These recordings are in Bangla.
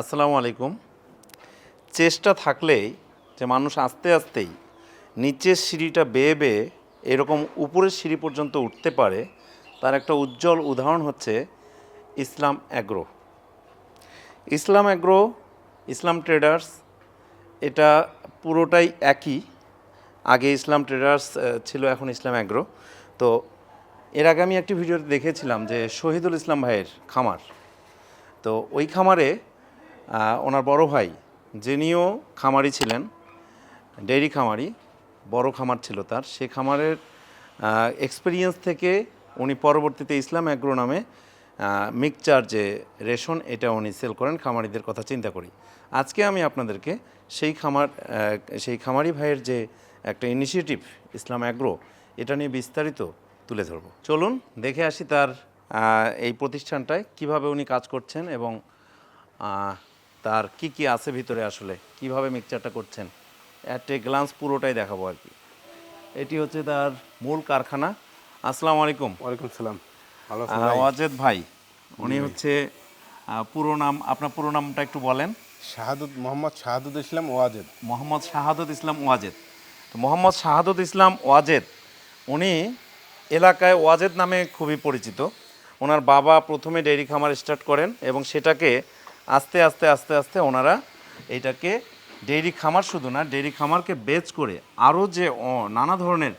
আসসালামু আলাইকুম। চেষ্টা থাকলেই যে মানুষ আস্তে আস্তেই নিচের সিঁড়িটা বেয়ে বেয়ে এরকম উপরের সিঁড়ি পর্যন্ত উঠতে পারে, তার একটা উজ্জ্বল উদাহরণ হচ্ছে Islam Agro. Islam Agro, Islam Traders, এটা পুরোটাই একই। আগে ইসলাম ট্রেডার্স ছিল, এখন ইসলাম অ্যাগ্রো। তো এর আগে আমি একটি ভিডিওতে দেখেছিলাম যে শহীদুল ইসলাম ভাইয়ের খামার। তো ওই খামারে ওনার বড় ভাই, যিনিও খামারি ছিলেন, ডেইরি খামারি, বড় খামার ছিল তার। সে খামারের এক্সপিরিয়েন্স থেকে উনি পরবর্তীতে ইসলাম অ্যাগ্রো নামে মিক্সচার যে রেশন, এটা উনি সেল করেন। খামারিদের কথা চিন্তা করি। আজকে আমি আপনাদেরকে সেই খামার সেই খামারি ভাইয়ের যে একটা ইনিশিয়েটিভ ইসলাম অ্যাগ্রো, এটা নিয়ে বিস্তারিত তুলে ধরবো। চলুন, দেখে আসি তার এই প্রতিষ্ঠানটায় কীভাবে উনি কাজ করছেন এবং তার কি কি আছে ভিতরে আসলে? কীভাবে মিক্সচারটা করছেন? অ্যাট এ গ্লান্স পুরোটাই দেখাবো আর কি। এটি হচ্ছে তার মূল কারখানা। আসসালামু আলাইকুম। ওয়ালাইকুম সালাম? ওয়াজেদ ভাই উনি হচ্ছে পুরো নাম আপনার পুরো নামটা একটু বলেন। শাহাদুত মোহাম্মদ শাহাদুত ইসলাম ওয়াজেদ। মোহাম্মদ শাহাদত ইসলাম ওয়াজেদ। তো মোহাম্মদ শাহাদত ইসলাম ওয়াজেদ উনি এলাকায় ওয়াজেদ নামে খুবই পরিচিত। ওনার বাবা প্রথমে ডেইরি খামার স্টার্ট করেন এবং সেটাকে আস্তে আস্তে আস্তে আস্তে ওনারা এটাকে ডেইরি খামার শুধু না, ডেইরি খামারকে বেচ করে আরও যে নানা ধরনের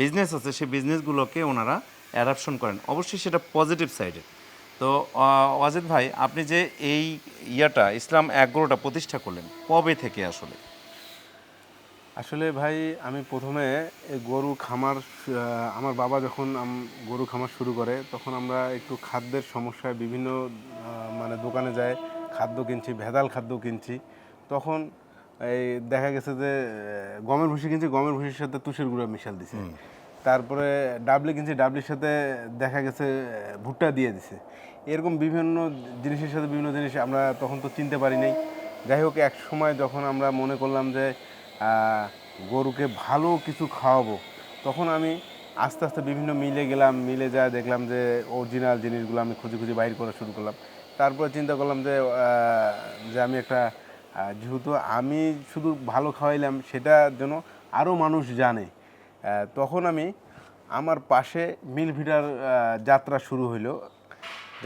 বিজনেস আছে, সেই বিজনেসগুলোকে ওনারা অ্যাডাপশন করেন। অবশ্যই সেটা পজিটিভ সাইডে তো ওয়াজেদ ভাই, আপনি যে এই ইয়াটা, ইসলাম অ্যাগ্রোটা প্রতিষ্ঠা করলেন, কবে থেকে আসলে? আসলে ভাই, আমি প্রথমে গরু খামার আমার বাবা যখন গরু খামার শুরু করে, তখন আমরা একটু খাদ্যের সমস্যায় বিভিন্ন মানে দোকানে যায় খাদ্য কিনছি ভেজাল খাদ্য কিনছি। তখন এই দেখা গেছে যে গমের ভুসি কিনছি গমের ভুসির সাথে তুষের গুঁড়া মিশাল দিছে। তারপরে ডাবলি কিনছি ডাবলির সাথে দেখা গেছে ভুট্টা দিয়ে দিছে। এরকম বিভিন্ন জিনিসের সাথে বিভিন্ন জিনিস আমরা তখন তো চিনতে পারি নাই। যাই হোক এক সময় যখন আমরা মনে করলাম যে গরুকে ভালো কিছু খাওয়াবো তখন আমি আস্তে আস্তে বিভিন্ন মিলে গেলাম মিলে যা দেখলাম যে অরিজিনাল জিনিসগুলো আমি খুঁজে খুঁজে বাইর করা শুরু করলাম। তারপরে চিন্তা করলাম যে যে আমি একটা যেহেতু আমি শুধু ভালো খাওয়াইলাম সেটা যেন আরও মানুষ জানে। তখন আমি আমার পাশে মিল ভিটার যাত্রা শুরু হইল।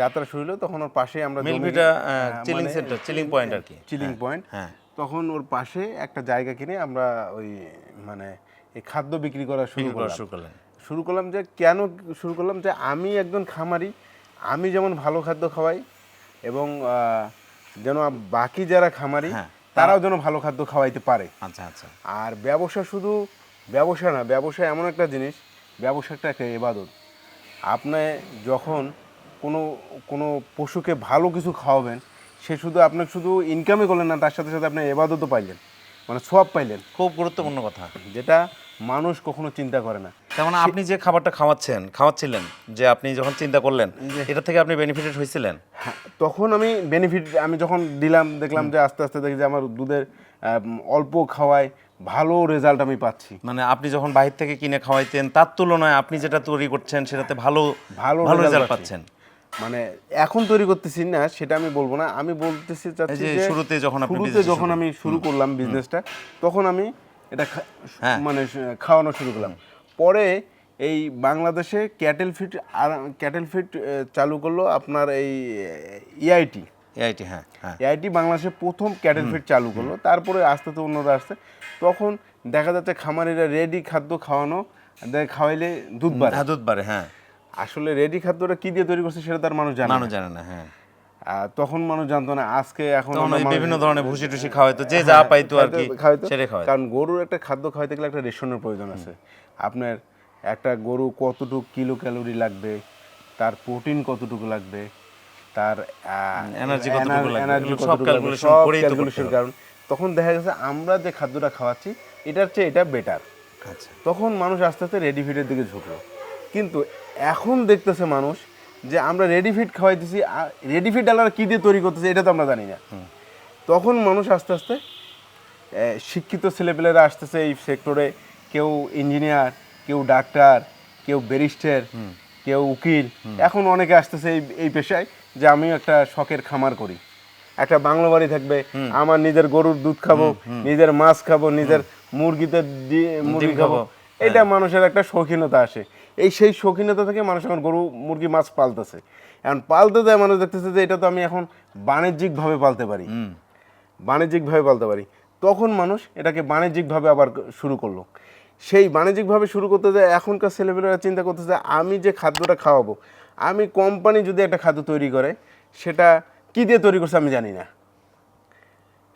যাত্রা শুরু হলো তখন ওর পাশে আমরা Milkvita chilling center chilling point আর কি। চিলিং পয়েন্ট হ্যাঁ তখন ওর পাশে একটা জায়গা কিনে আমরা ওই মানে এই খাদ্য বিক্রি করা শুরু করা করলাম। শুরু করলেন। শুরু করলাম যে কেন শুরু করলাম যে আমি একজন খামারি আমি যেমন ভালো খাদ্য খাওয়াই এবং যেন বাকি যারা খামারি হ্যাঁ, তারাও যেন ভালো খাদ্য খাওয়াইতে পারে। আচ্ছা আচ্ছা। আর ব্যবসা শুধু ব্যবসা না ব্যবসা এমন একটা জিনিস ব্যবসাটা একটা এবাদত আপনি যখন কোনো কোনো পশুকে ভালো কিছু খাওয়াবেন সে শুধু আপনাকে শুধু ইনকামই করলেন না তার সাথে সাথে আপনি এবাদতও পাইলেন মানে সব পাইলেন। খুব গুরুত্বপূর্ণ কথা। যেটা মানুষ কখনো চিন্তা করে না। তেমন আপনি যে খাবারটা খাওয়াচ্ছেন খাওয়াচ্ছিলেন যে আপনি যখন চিন্তা করলেন এটা থেকে আপনি বেনিফিটেড হয়েছিলেন হ্যাঁ, তখন আমি বেনিফিট আমি যখন দিলাম দেখলাম যে আস্তে আস্তে দেখি যে আমার দুধের অল্প খাওয়ায় ভালো রেজাল্ট আমি পাচ্ছি। মানে আপনি যখন বাহির থেকে কিনে খাওয়াইতেন তার তুলনায় আপনি যেটা তৈরি করছেন সেটাতে ভালো ভালো ভালো রেজাল্ট পাচ্ছেন। মানে এখন তৈরি করতেছি না সেটা আমি বলব না। আমি বলতেছি চাচ্ছি যে শুরুতে যখন আপনি শুরুতে যখন আমি শুরু করলাম বিজনেসটা তখন আমি এটা হ্যাঁ। মানে খাওয়ানো শুরু করলাম। পরে এই বাংলাদেশে ক্যাটেল ফিট আর ক্যাটেল ফিট চালু করল আপনার এই ইআইটি এআইটি। হ্যাঁ হ্যাঁ। এআইটি বাংলাদেশে প্রথম ক্যাটেল ফিড চালু করল। তারপরে আস্তে আস্তে অন্যরা আসছে। তখন দেখা যাচ্ছে খামারিরা রেডি খাদ্য খাওয়ানো খাওয়াইলে দুধ বাড়ে। হ্যাঁ দুধ বাড়ে হ্যাঁ। আসলে রেডি খাদ্যটা কি দিয়ে তৈরি করছে সেটা তার মানুষ জানে মানুষ জানে না হ্যাঁ। তখন মানুষ জানতো না আজকে এখন বিভিন্ন ধরনের ভুসি টুসি খাওয়াইতো যে যা পাইতো আর কি। কারণ গরুর একটা খাদ্য খাওয়াইতে গেলে একটা রেশনের প্রয়োজন আছে। আপনার একটা গরু কতটুকু কিলো ক্যালোরি লাগবে তার প্রোটিন কতটুকু লাগবে তার energy কতটুকু লাগবে, সব calculation করেই তো কারণ তখন দেখা গেছে আমরা যে খাদ্যটা খাওয়াচ্ছি এটার চেয়ে এটা বেটার আচ্ছা। তখন মানুষ আস্তে আস্তে রেডি ফিডের দিকে ঝুঁকলো। কিন্তু এখন দেখতেছে মানুষ যে আমরা রেডি ফিড খাওয়াইতেছি রেডি ফিড আলাদা কী দিয়ে তৈরি করতেছে এটা তো আমরা জানি না। তখন মানুষ আস্তে আস্তে শিক্ষিত ছেলেপেলেরা আসতেছে এই সেক্টরে কেউ ইঞ্জিনিয়ার কেউ ডাক্তার কেউ ব্যারিস্টার কেউ উকিল। এখন অনেকে আসতেছে এই এই পেশায় যে আমি একটা শখের খামার করি। একটা বাংলো বাড়ি থাকবে আমার নিজের গরুর দুধ খাব নিজের মাছ খাব নিজের মুরগিতে মুরগি খাব। এটা মানুষের একটা শৌখিনতা আসে। এই সেই শৌখিনতা থেকে মানুষ এখন গরু মুরগি মাছ পালতেছে। এখন পালতে যায় মানুষ দেখতেছে যে এটা তো আমি এখন বাণিজ্যিকভাবে পালতে পারি। বাণিজ্যিকভাবে পালতে পারি। তখন মানুষ এটাকে বাণিজ্যিকভাবে আবার শুরু করল। সেই বাণিজ্যিকভাবে শুরু করতে যায় এখনকার ছেলেমেয়েরা চিন্তা করতেছে আমি যে খাদ্যটা খাওয়াবো আমি কোম্পানি যদি একটা খাদ্য তৈরি করে সেটা কী দিয়ে তৈরি করছে আমি জানি না।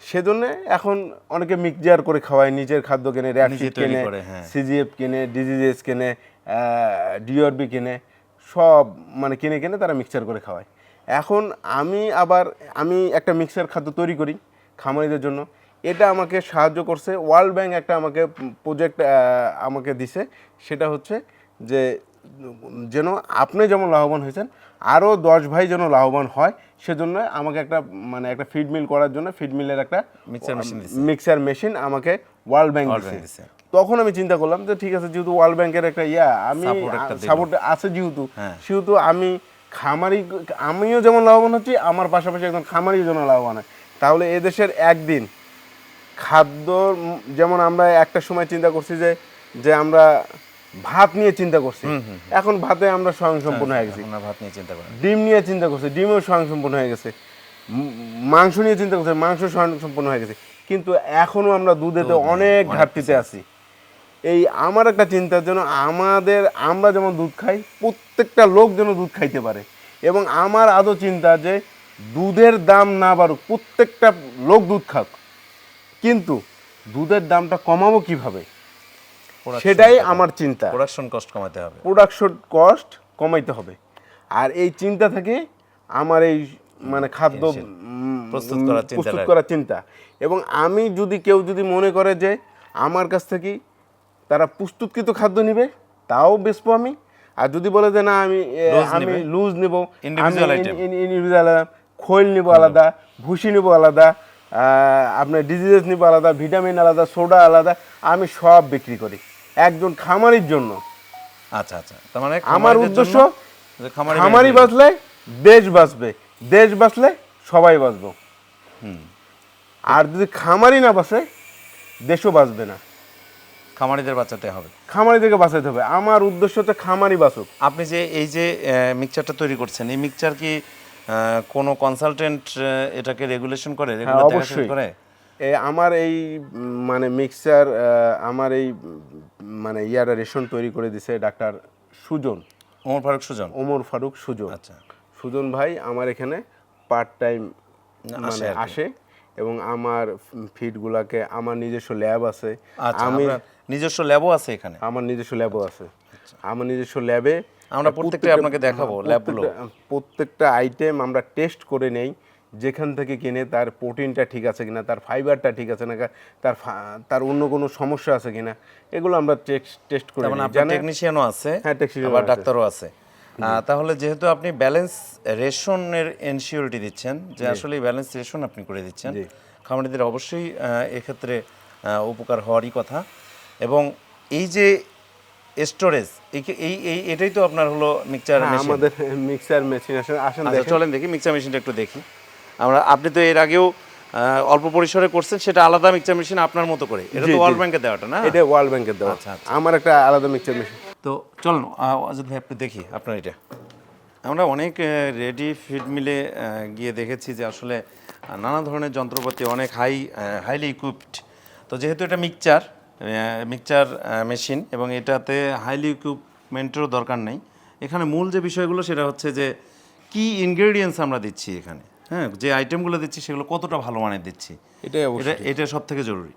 সেজন্য এখন অনেকে মিক্সচার করে খাওয়ায় নিজের খাদ্য কেনে তৈরি কেনে হ্যাঁ। সিজিএফ কেনে ডিজিজেস কেনে ডিওরবি কেনে সব মানে কিনে কিনে তারা মিক্সচার করে খাওয়ায়। এখন আমি আবার আমি একটা মিক্সার খাদ্য তৈরি করি খামারিদের জন্য। এটা আমাকে সাহায্য করছে ওয়ার্ল্ড ব্যাংক একটা আমাকে প্রজেক্ট আমাকে দিছে। সেটা হচ্ছে যে যেন আপনি যেমন লাভবান হয়েছেন আরও দশ ভাই যেন লাভবান হয় সেজন্য আমাকে একটা মানে একটা ফিড মিল করার জন্য ফিড মিলের একটা machine দিছে। মিক্সার মেশিন আমাকে ওয়ার্ল্ড ব্যাংক। তখন আমি চিন্তা করলাম যে ঠিক আছে যেহেতু ওয়ার্ল্ড ব্যাংকের একটা ইয়া আমি সাপোর্ট আছে যেহেতু হ্যাঁ। সেহেতু আমি খামারি আমিও যেমন লাভবান হচ্ছি আমার পাশাপাশি একজন খামারিও যেন লাভবান হয় তাহলে এদেশের একদিন খাদ্য যেমন আমরা একটা সময় চিন্তা করছি যে যে আমরা ভাত নিয়ে চিন্তা করছি। এখন ভাতে আমরা স্বয়ং স্বয়ংসম্পূর্ণ হয়ে গেছি। আপনার ভাত নিয়ে চিন্তা করেন। ডিম নিয়ে চিন্তা করছে ডিমও স্বয়ংসম্পূর্ণ হয়ে গেছে। মাংস নিয়ে চিন্তা করছে মাংস স্বয়ং স্বয়ংসম্পূর্ণ হয়ে গেছে। কিন্তু এখনও আমরা দুধেতে অনেক ঘাটতিতে আছি। এই আমার একটা চিন্তার জন্য আমাদের আমরা যেমন দুধ খাই প্রত্যেকটা লোক যেন দুধ খাইতে পারে। এবং আমার আদৌ চিন্তা যে দুধের দাম না বাড়ুক প্রত্যেকটা লোক দুধ খাক। কিন্তু দুধের দামটা কমাবো কীভাবে? সেটাই আমার চিন্তা। প্রোডাকশন কস্ট কমাতে হবে। প্রোডাকশন কস্ট কমাইতে হবে। আর এই চিন্তা থেকে আমার এই মানে খাদ্য প্রস্তুত করার। প্রস্তুত করার চিন্তা। এবং আমি যদি কেউ যদি মনে করে যে আমার কাছ থেকে তারা প্রস্তুতকৃত খাদ্য নিবে তাও বেচবো আমি। আর যদি বলে যে না আমি আমি লুজ নেব? ইন্ডিভিজুয়াল খৈল নিব আলাদা ভুসি নিব আলাদা আপনার ডিজিজেস নিব আলাদা ভিটামিন আলাদা সোডা আলাদা আমি সব বিক্রি করি। একজন খামারির জন্য। আচ্ছা আচ্ছা। তার মানে আমার উদ্দেশ্য যে খামারি। বাঁচলে দেশ বাঁচবে। দেশ বাঁচলে সবাই বাঁচবো। আর যদি খামারি না বাঁচে দেশও বাঁচবে না। খামারিদের বাঁচাতে হবে। খামারিদেরকে বাঁচাতে হবে। আমার উদ্দেশ্য হচ্ছে খামারি বাঁচুক। আপনি যে এই যে মিক্সচারটা তৈরি করছেন এই মিক্সচার কি কোনো কনসালটেন্ট এটাকে রেগুলেশন করে রেগুলার হ্যাঁ, করে? আমার এই মানে মিক্সার আমার এই মানে ইয়ারা রেশন তৈরি করে দিছে ডাক্তার সুজন। ওমর ফারুক সুজন? ওমর ফারুক সুজন। আচ্ছা। সুজন ভাই আমার এখানে পার্ট টাইম আসে মানে আসে এবং আমার ফিডগুলাকে আমার নিজস্ব ল্যাব আছে। আচ্ছা আমি নিজস্ব ল্যাবও আছে এখানে? আমার নিজস্ব ল্যাবও আছে। আমার নিজস্ব ল্যাবে আমরা প্রত্যেকটা আপনাকে দেখাবো ল্যাবগুলো প্রত্যেকটা আইটেম আমরা টেস্ট করে নেই। যেখান থেকে কিনে তার প্রোটিনটা ঠিক আছে কিনা তার ফাইবারটা ঠিক আছে না তার তার অন্য কোনো সমস্যা আছে কিনা এগুলো আমরা টেস্ট করে তার মানে টেকনিশিয়ানও আছে হ্যাঁ, ও আবার ডাক্তারও আছে। তাহলে যেহেতু আপনি ব্যালেন্স রেশনের এনশিওরিটি দিচ্ছেন যে আসলে ব্যালেন্স রেশন আপনি করে দিচ্ছেন খামারিদের অবশ্যই এক্ষেত্রে উপকার হওয়ারই কথা। এবং এই যে স্টোরেজ এই এই এটাই তো আপনার হলো মিক্সচার হ্যাঁ, আমাদের মিক্সার মেশিন আসেন আসেন আচ্ছা। চলেন দেখি মিক্সচার মেশিনটা একটু দেখি। আমরা আপনি তো এর আগেও অল্প পরিসরে করছেন সেটা আলাদা মিক্সচার মেশিন আপনার মতো করে। এটা তো ওয়ার্ল্ড ব্যাংকে দেওয়াটা না? এটা ওয়ার্ল্ড ব্যাংকের দেওয়া। আচ্ছা, আচ্ছা। আমার একটা আলাদা মিক্সার মেশিন তো চলুন অজিত ভাই একটু দেখি আপনার এটা। আমরা অনেক রেডি ফিড মিলে গিয়ে দেখেছি যে আসলে নানা ধরনের যন্ত্রপাতি অনেক হাই হাইলি ইকুইপড তো যেহেতু এটা মিক্সচার মিক্সচার মেশিন এবং এটাতে হাইলি ইকুইপমেন্টেরও দরকার নেই এখানে মূল যে বিষয়গুলো সেটা হচ্ছে যে কি ইনগ্রেডিয়েন্টস আমরা দিচ্ছি এখানে? হ্যাঁ যে আইটেমগুলো দিচ্ছি সেগুলো কতটা ভালো মানের দিচ্ছি? এটাই অবশ্যই। এটা এটা সব থেকে জরুরি।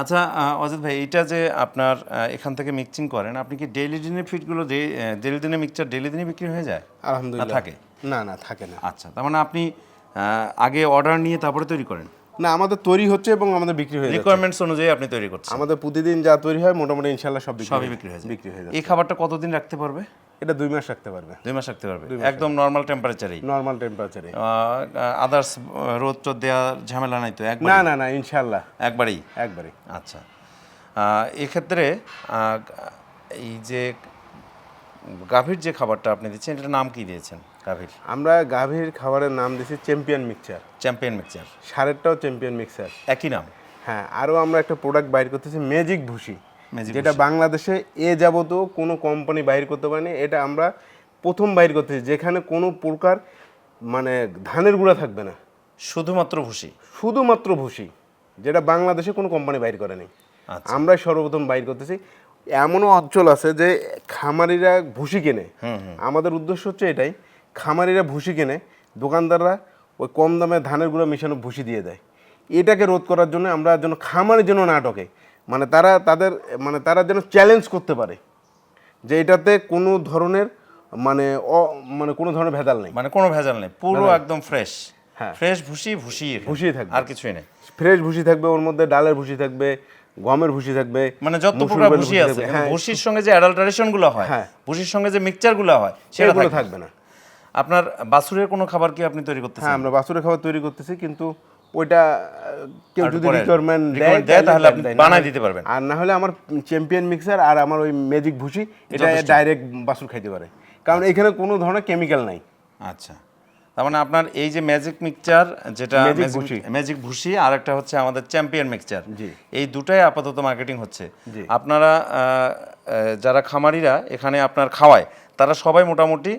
আচ্ছা অজিত ভাই এটা যে আপনার এখান থেকে মিক্সিং করেন আপনি কি ডেইলি দিনে ফিটগুলো ডেইলি দিনে মিক্সচার ডেইলি দিনে বিক্রি হয়ে যায়? আলহামদুলিল্লাহ। থাকে? না না থাকে না। আচ্ছা তার মানে আপনি আগে অর্ডার নিয়ে তারপরে তৈরি করেন? না আমাদের তৈরি হচ্ছে এবং আমাদের বিক্রি হয়ে রিকোয়ারমেন্টস অনুযায়ী আপনি তৈরি করছেন? আমাদের প্রতিদিন যা তৈরি হয় মোটামুটি ইনশাল্লাহ সব বিক্রি সবই বিক্রি হয়ে যায়। বিক্রি হয়ে যায় এই খাবারটা কতদিন রাখতে পারবে? এটা দুই মাস রাখতে পারবে। দুই মাস রাখতে পারবে। একদম নর্মাল টেম্পারেচারেই নর্মাল টেম্পারেচারে আদার্স রোদ টোদ দেওয়ার ঝামেলা নাই তো? একবার না না না ইনশাল্লাহ একবারেই? একবারে আচ্ছা। এক্ষেত্রে এই যে গাভীর যে খাবারটা আপনি দিচ্ছেন এটার নাম কি দিয়েছেন গাভীর? আমরা গাভীর খাবারের নাম দিয়েছি চ্যাম্পিয়ন মিক্সচার চ্যাম্পিয়ন মিক্সচার সারেরটাও চ্যাম্পিয়ন মিক্সচার একই নাম? হ্যাঁ আরও আমরা একটা প্রোডাক্ট বাইর করতেছি ম্যাজিক ভুসি যেটা বাংলাদেশে এ যাবত কোনো কোম্পানি বাইর করতে পারেনি এটা আমরা প্রথম বাইর করতেছি যেখানে কোনো প্রকার মানে ধানের গুঁড়া থাকবে না। শুধুমাত্র ভুসি? শুধুমাত্র ভুসি যেটা বাংলাদেশে কোনো কোম্পানি বাইর করেনি। আচ্ছা। আমরাই সর্বপ্রথম বাইর করতেছি এমনও অঞ্চল আছে যে খামারিরা ভুসি কেনে। আমাদের উদ্দেশ্য হচ্ছে এটাই খামারিরা ভুসি কেনে দোকানদাররা ওই কম দামে ধানের গুঁড়ো মিশানো ভুসি দিয়ে দেয়। এটাকে রোধ করার জন্য আমরা যেন খামারের জন্য নাটকে মানে তারা তাদের মানে তারা যেন চ্যালেঞ্জ করতে পারে যে এটাতে কোনো ধরনের মানে অ- মানে কোনো ধরনের ভেজাল নেই মানে কোনো ভেজাল নেই পুরো একদম ফ্রেশ হ্যাঁ। ফ্রেশ ভুসি ভুসি ভুসিই থাকবে। আর কিছুই নেই ফ্রেশ ভুসি থাকবে ওর মধ্যে ডালের ভুসি থাকবে গমের ভুসি থাকবে মানে যত প্রকার ভুসি আছে হ্যাঁ ভুসির সঙ্গে যে অ্যাডাল্টারেশনগুলো হয় হ্যাঁ। ভুসির সঙ্গে যে মিক্সচারগুলো হয় সেটা সেগুলো থাকবে। থাকবে না আপনার বাসুরের কোনো খাবার কি আপনি তৈরি করতেছেন হ্যাঁ আমরা বাসুরের খাবার তৈরি করতেছি কিন্তু ওইটা কেউ যদি রিকোয়ারমেন্ট দেয়, তাহলে আপনি বানায় দিতে পারবেন। আর না হলে আমার চ্যাম্পিয়ন মিক্সার আর আমার ওই ম্যাজিক ভুসি এটা ডাইরেক্ট বাছুর খাইতে পারে। কারণ এখানে কোনো ধরনের কেমিক্যাল নাই। আচ্ছা। তার মানে আপনার এই যে ম্যাজিক মিক্সচার যেটা ম্যাজিক ভুসি আর একটা হচ্ছে আমাদের চ্যাম্পিয়ন মিক্সচার জি। এই দুটাই আপাতত মার্কেটিং হচ্ছে। আপনারা যারা খামারিরা এখানে আপনার খাওয়ায় তারা সবাই মোটামুটি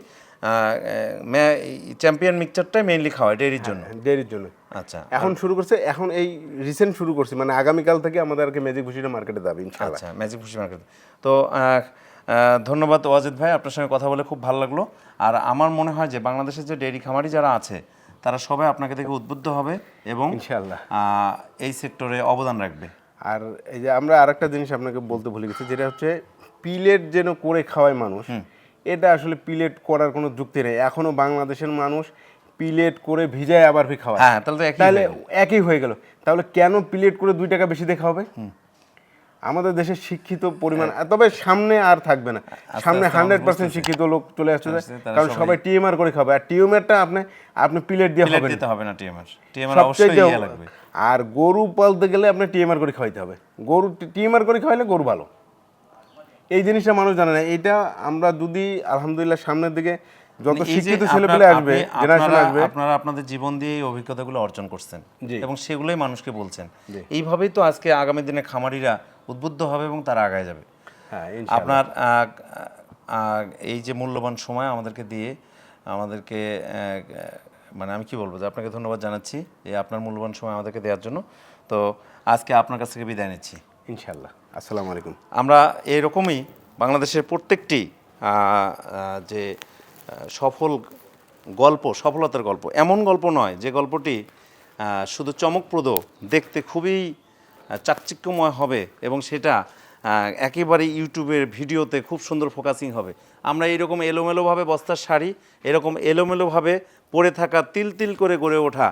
চ্যাম্পিয়ন মিক্সচারটাই মেইনলি খাওয়ায় ডেয়ারির জন্য। ডেয়ারির জন্য। আচ্ছা। এখন শুরু করছে এখন এই রিসেন্ট শুরু করছি মানে আগামীকাল থেকে আমাদেরকে ম্যাজিক ভুসিটা মার্কেটে যাবে ইনশাআল্লাহ। আচ্ছা ম্যাজিক ভুসি মার্কেট তো ধন্যবাদ ওয়াজিদ ভাই আপনার সঙ্গে কথা বলে খুব ভালো লাগল। আর আমার মনে হয় যে বাংলাদেশের যে ডেয়ারি খামারি যারা আছে তারা সবাই আপনাকে দেখে উদ্বুদ্ধ হবে এবং ইনশাআল্লাহ। আহ, এই সেক্টরে অবদান রাখবে। আর এই যে আমরা আরেকটা জিনিস আপনাকে বলতে ভুলে গেছি যেটা হচ্ছে পিলেট যেন করে খাওয়ায় মানুষ এটা আসলে পিলেট করার কোনো যুক্তি নেই। এখনও বাংলাদেশের মানুষ পিলেট করে ভিজায় আবার ফি খাওয়ায়। হ্যাঁ তাহলে একই তাহলে হয়ে। একই হয়ে গেল। তাহলে কেন পিলেট করে দুই টাকা বেশি দেখা হবে আমাদের দেশের শিক্ষিত পরিমাণ তবে সামনে আর থাকবে না। সামনে হান্ড্রেড পার্সেন্ট শিক্ষিত লোক চলে আসছে কারণ সবাই- টিএমআর করে খাবে। আর টিএমআরটা আপনি আপনি পিলেট দিয়ে হবে দিতে হবে না টিএমআর টিএমআর অবশ্যই ইয়ে লাগবে। আর গরু পালতে গেলে আপনি টিএমআর করে খাওয়াইতে হবে। গরু টিএমআর করে খাওয়াইলে গরু ভালো। এই জিনিসটা মানুষ জানে না। এটা আমরা যদি আলহামদুলিল্লাহ সামনের দিকে যত মানে শিক্ষিত আপনার- ছেলেপেলে আসবে জেনারেশন আসবে আপনারা আপনাদের জীবন দিয়ে এই অভিজ্ঞতাগুলো অর্জন করছেন। এবং সেগুলোই মানুষকে বলছেন। এইভাবেই তো আজকে আগামী দিনে খামারিরা উদ্বুদ্ধ হবে এবং তারা আগায় যাবে। হ্যাঁ আপনার এই যে মূল্যবান সময় আমাদেরকে দিয়ে আমাদেরকে মানে আমি কি বলব যে আপনাকে ধন্যবাদ জানাচ্ছি এই আপনার মূল্যবান সময় আমাদেরকে দেওয়ার জন্য। তো আজকে আপনার কাছ থেকে বিদায় নিচ্ছি। ইনশাআল্লাহ। আসসালামু আলাইকুম। আমরা এরকমই বাংলাদেশের প্রত্যেকটি যে সফল গল্প, সফলতার গল্প, এমন গল্প নয় যে গল্পটি শুধু চমকপ্রদ, দেখতে খুবই চাকচিক্যময় হবে এবং সেটা একেবারে ইউটিউবের ভিডিওতে খুব সুন্দর ফোকাসিং হবে। আমরা এরকম এলোমেলোভাবে বস্তার শাড়ি, এরকম এলোমেলোভাবে পড়ে থাকা তিল তিল করে গড়ে ওঠা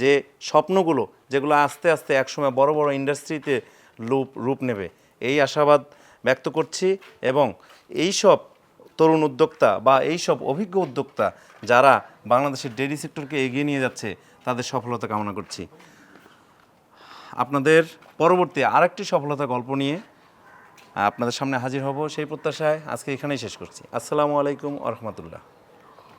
যে স্বপ্নগুলো, যেগুলো আস্তে আস্তে একসময় বড় বড় ইন্ডাস্ট্রিতে রূপ রূপ নেবে। এই আশাবাদ ব্যক্ত করছি এবং এই সব তরুণ উদ্যোক্তা বা এই সব অভিজ্ঞ উদ্যোক্তা যারা বাংলাদেশের ডেইরি সেক্টরকে এগিয়ে নিয়ে যাচ্ছে, তাদের সফলতা কামনা করছি। আপনাদের পরবর্তী আরেকটি সফলতা গল্প নিয়ে আপনাদের সামনে হাজির হব সেই প্রত্যাশায় আজকে এখানেই শেষ করছি। আসসালামু আলাইকুম আ রহমতুল্লাহ।